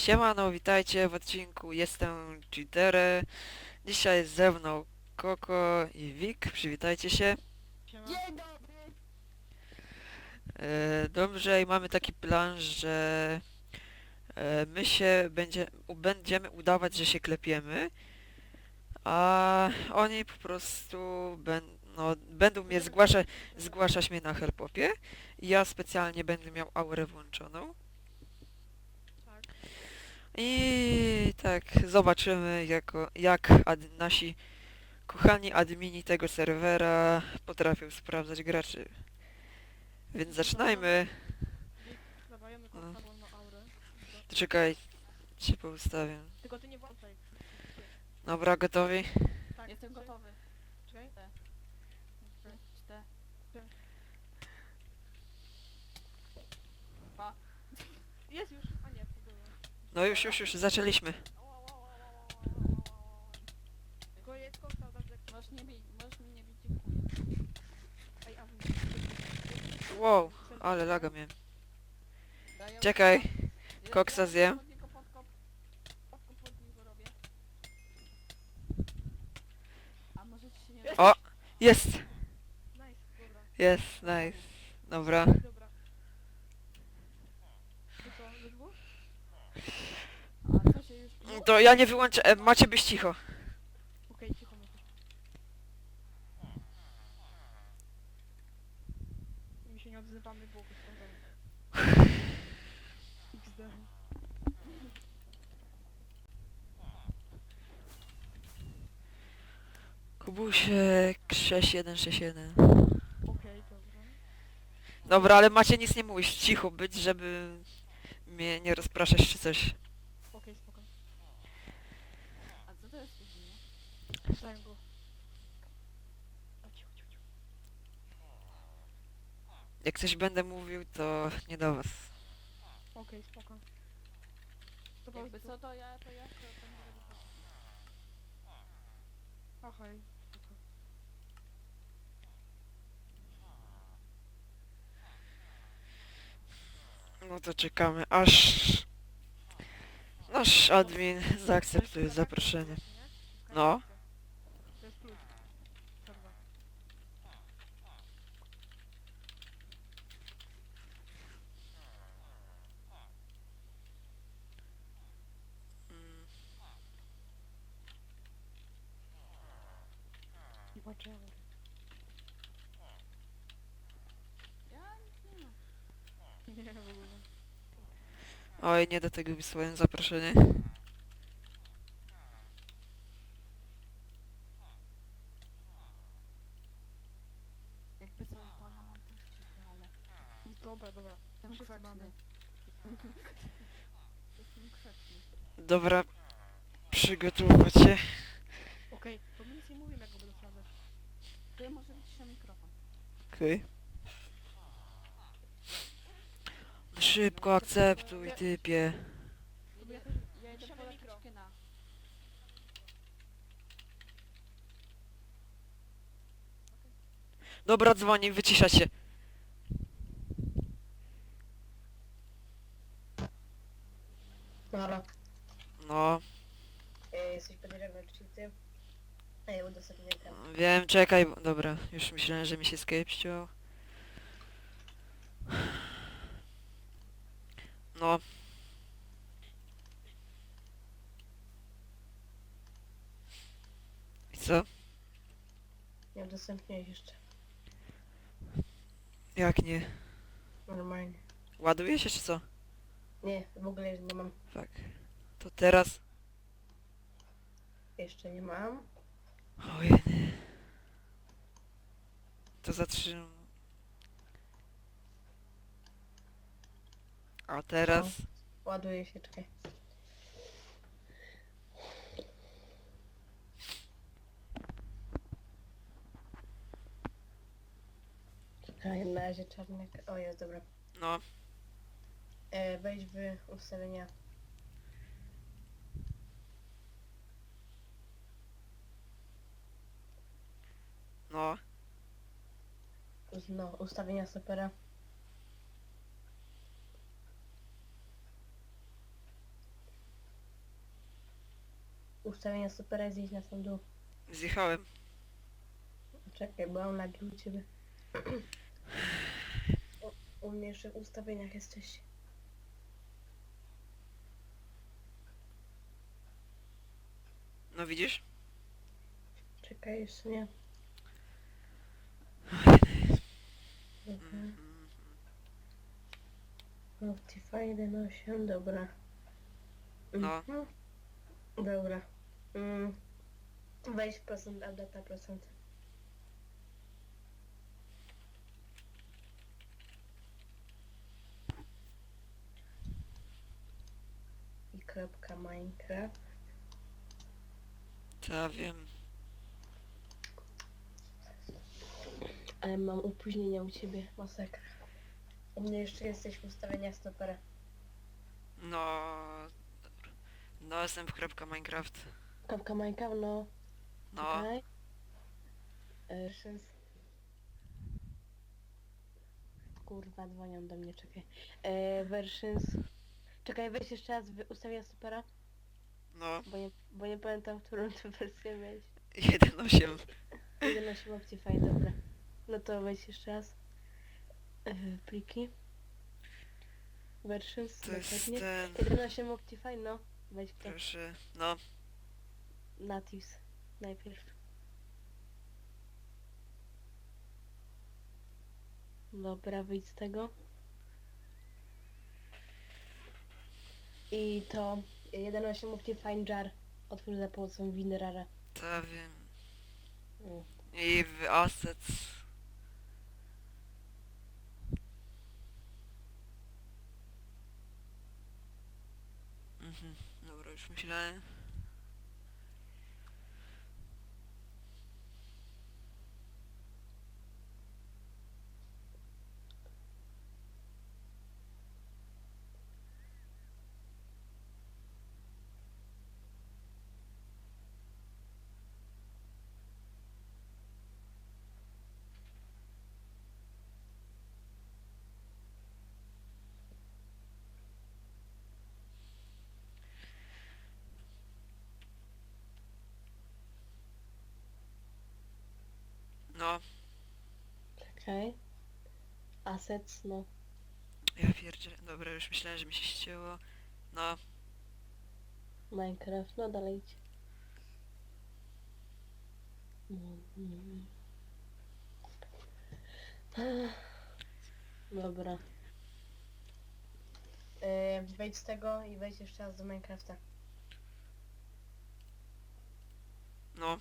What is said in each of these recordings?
Siemano, witajcie w odcinku Jestem Cheaterem. Dzisiaj jest ze mną Koko i Wik. Przywitajcie się. Dzień dobry! E, dobrze, i mamy taki plan, że e, my się będzie, będziemy udawać, że się klepiemy, a oni po prostu ben, no, będą mnie zgłaszać, zgłaszać mnie na helpopie i ja specjalnie będę miał aurę włączoną. I tak, zobaczymy jako, jak ad, nasi kochani admini tego serwera potrafią sprawdzać graczy. Więc zaczynajmy. Dawajemy No. aurę. Czekaj, się poustawię. Tylko ty nie włączaj. Dobra, gotowi? Tak, Jestem gotowy. Czekaj. Trzy, cztery. Jest już! A nie, to było. No już, już, już, zaczęliśmy. Tylko. Wow, ale laga miałem. Czekaj, koksa zjem. się. O! Jest! Jest, nice. Dobra. Dobra. To co, we dwóch? A co się już... To ja nie wyłączę, e, macie być cicho. Okej, cicho mówię. My się nie odzywamy, bo sprawdzamy. XD. Kubusiek 6161. Okej, dobra. Dobra, ale macie nic nie mówić, cicho być, żeby mnie nie rozpraszać czy coś. Okej, spoko. A co to jest tu zimno? Wstałem go. A cicho, cicho, cicho. Jak coś będę mówił, to nie do was. Okej, spoko. To po Jakby prostu... co to ja, to ja to będę robił. Okej, spoko. No to czekamy, aż nasz admin zaakceptuje zaproszenie. No. To jest plus. Przerwa. Mm, I patrzę. Ja nic nie mam. Nie, w ogóle. Oj, nie do tego wysłałem zaproszenie. Jakby co, pana mam też cicho, ale... Dobra, dobra. Jestem grzeczny. Jestem grzeczny. Dobra, przygotować się. Okej, to my nic nie mówimy, jak go będę sprawdzać. Ty może być na mikrofon. Okej. Szybko akceptuj, typie. Dobra, dzwoni, wycisza się. Halo, No, e, jesteś podejrzany czy ty? Ej, udostępnię wiem, czekaj, bo- dobra, już myślałem, że mi się Skype ściął. No. I co? Nie udostępniłeś jeszcze. Jak nie? Normalnie. Ładuje się czy co? Nie, w ogóle nie mam. Tak. To teraz... Jeszcze nie mam. Ojej. To zatrzym... A teraz... Ładuje się, czekaj. Czekaj, na razie czarnek. O, jest dobra. No, E, wejdź w ustawienia. no. Us- No, ustawienia stopera. ustawienia supera zjeść na sam dół. Zjechałem. Czekaj, bo mam lagi u ciebie. U, u mnie jeszcze w ustawieniach jesteście. No widzisz? Czekaj, jeszcze nie. Mhm. Optify 1.8, dobra. No. Mhm. Dobra. Mm. 20% a data procent. I kropka Minecraft. Ta wiem. Ale mam opóźnienia u ciebie, masakra. U mnie jeszcze jesteś w ustawieniach stopera. No... dobra. No jestem w kropka Minecraft. Kropka Minecraft, no. No. Czekaj. E. Kurwa, dzwonią do mnie, czekaj. E, versions. Czekaj, weź jeszcze raz wy- ustawienia supera, No. bo nie, bo nie pamiętam, którą ty wersję miałeś. 1.8. 1.8 Optify, dobra. No to weź jeszcze raz. E, pliki. Versions, To jest dokładnie. ten... 1.8 Optify, no. Weź to. Proszę. No. Natives. Najpierw. Dobra, wyjdź z tego. I to 1.8 Optifine Jar. Otwórz za pomocą WinRara. Ta wiem. Mm. I w assets. Mhm. Dobra, już myślałem. No, Czekaj. Assets, no. ja pierdzielę. Dobra, już myślałem, że mi się ścięło. No, Minecraft, no dalej idź. Mm. Dobra. Yy, wejdź z tego i wejdź jeszcze raz do Minecrafta. no.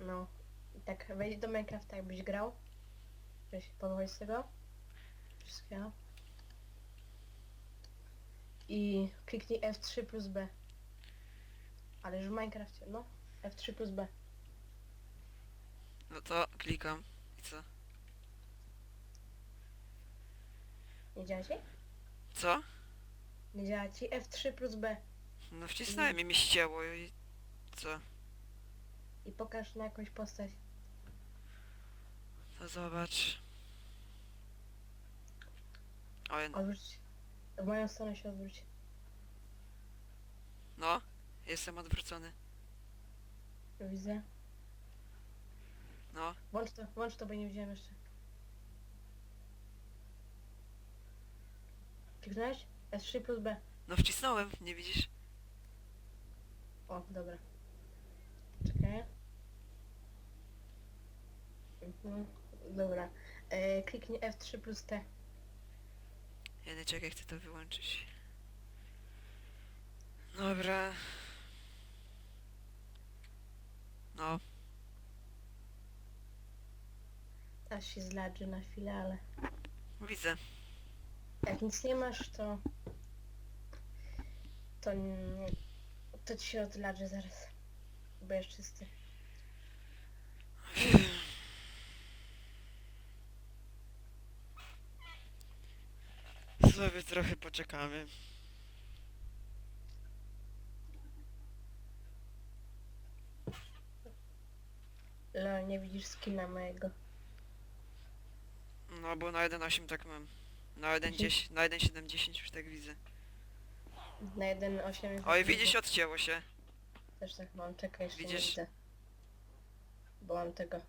No. I tak wejdź do Minecrafta jakbyś grał. Weź podchodź z tego. Wszystkiego. I kliknij F3 plus B. Ale już w Minecrafcie, no. F3 plus B. No to klikam. I co? Nie działa ci? Co? Nie działa ci? F3 plus B. No wcisnąłem i mi ścięło i... Co? I pokaż na jakąś postać. To zobacz. Oj, Odwróć. się. W moją stronę się odwróć. no. Jestem odwrócony. Widzę. No. Włącz to, włącz to, bo nie widziałem jeszcze. Kliknąłeś? S3 plus B. No wcisnąłem, nie widzisz? O, dobra. Czekaj. Mhm. Dobra. E, kliknij F3 plus T. Ja nie czekaj, chcę to wyłączyć. Dobra. No, Aż się zladży na chwilę, ale widzę. jak nic nie masz, to... To nie... To ci się odladży zaraz. Bo jest czysty. Sobie trochę poczekamy. Lol, nie widzisz skina mojego. No bo na 1.8 tak mam. Na 1.10, na 1.7.10 już tak widzę. Na 1.8 jest... Oj, widzisz, odcięło się. Też tak mam, czekaj, jeszcze Widzisz? nie widzę. Bo mam tego.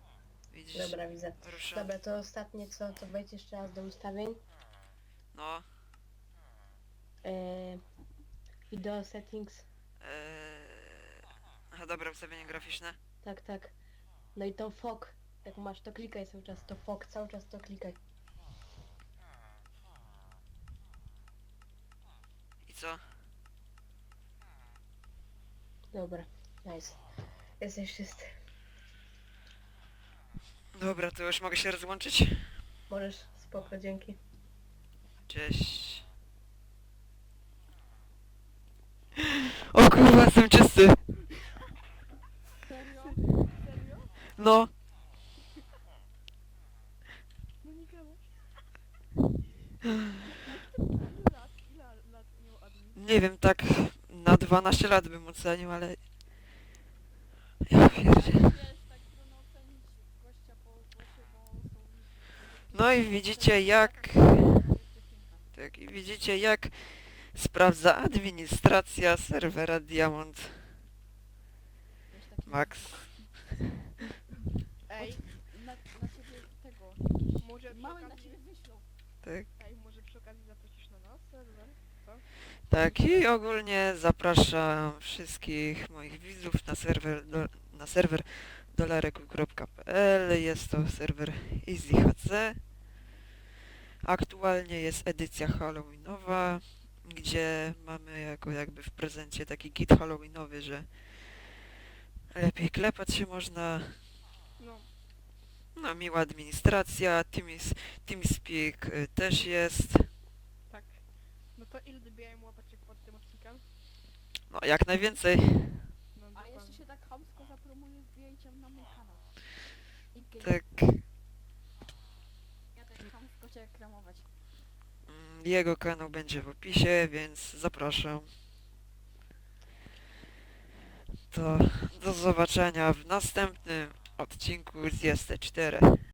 Widzisz? Dobra, widzę. Ruszę. Dobra, to ostatnie co, to wejdź jeszcze raz do ustawień. No. Yy, video settings. Eee... Aha, dobra, ustawienie graficzne. Tak, tak. No i to fog. Jak masz to klikaj cały czas, to fog, cały czas to klikaj. I co? Dobra, nice. Jesteś czysty. Dobra, to już mogę się rozłączyć? Możesz, spoko, dzięki. Cześć. O kurwa, jestem czysty! Serio? Serio? No, No nie gadasz. Ile lat? Ile lat miał admin? nie wiem, tak na 12 lat bym ocenił, ale... Ja pierdzie. Wiesz, tak trudno ocenić gościa po głosie, bo są... No i widzicie jak... Tak, i widzicie jak sprawdza administracja serwera Diamond Max. Ej, Na, na ciebie tego... może Mały na ciebie wyślą. Tak, Ej, może przy okazji zaprosisz na nas serwer? tak i ogólnie zapraszam wszystkich moich widzów na serwer, do, na serwer dolareku.pl Jest to serwer EasyHC. Aktualnie jest edycja Halloweenowa, gdzie mamy jako jakby w prezencie taki kit Halloweenowy, że lepiej klepać się można, No, No, miła administracja, Teams, TeamSpeak y, też jest. tak. No to ile dobijałem łapaczek pod tym odcinkiem? No, jak najwięcej. No, A dokładnie. jeszcze się tak chamsko zapromuję zdjęciem na mój kanał. I gej. Tak, Ja też chamsko cię reklamować. Jego kanał będzie w opisie, więc zapraszam. To do zobaczenia w następnym odcinku z JST4.